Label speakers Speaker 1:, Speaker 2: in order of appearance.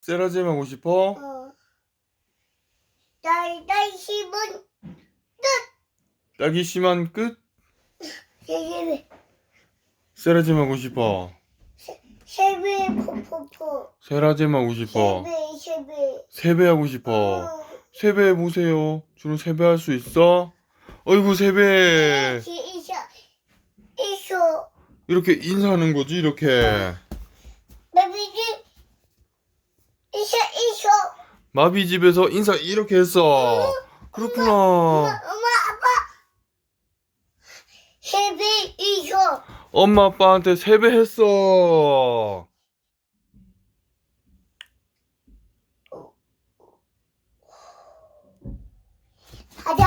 Speaker 1: 세라젬 하고 싶어?
Speaker 2: 어. 나나 시분
Speaker 1: 딸기 심한 끝?
Speaker 2: 세배
Speaker 1: 세라젬 하고 싶어.
Speaker 2: 세배 포포포
Speaker 1: 세라젬 하고 싶어.
Speaker 2: 세배 세배
Speaker 1: 세배 하고 싶어. 세배 해 보세요. 주로 세배 할 수 있어? 어이구 세배.
Speaker 2: 이쇼 이쇼
Speaker 1: 이렇게 인사하는 거지 이렇게.
Speaker 2: 나비지 이쇼 이쇼
Speaker 1: 마비 집에서 인사 이렇게 했어. 그렇구나.
Speaker 2: 엄마 아빠 세배 이쇼
Speaker 1: 엄마 아빠한테 세배했어.
Speaker 2: 하자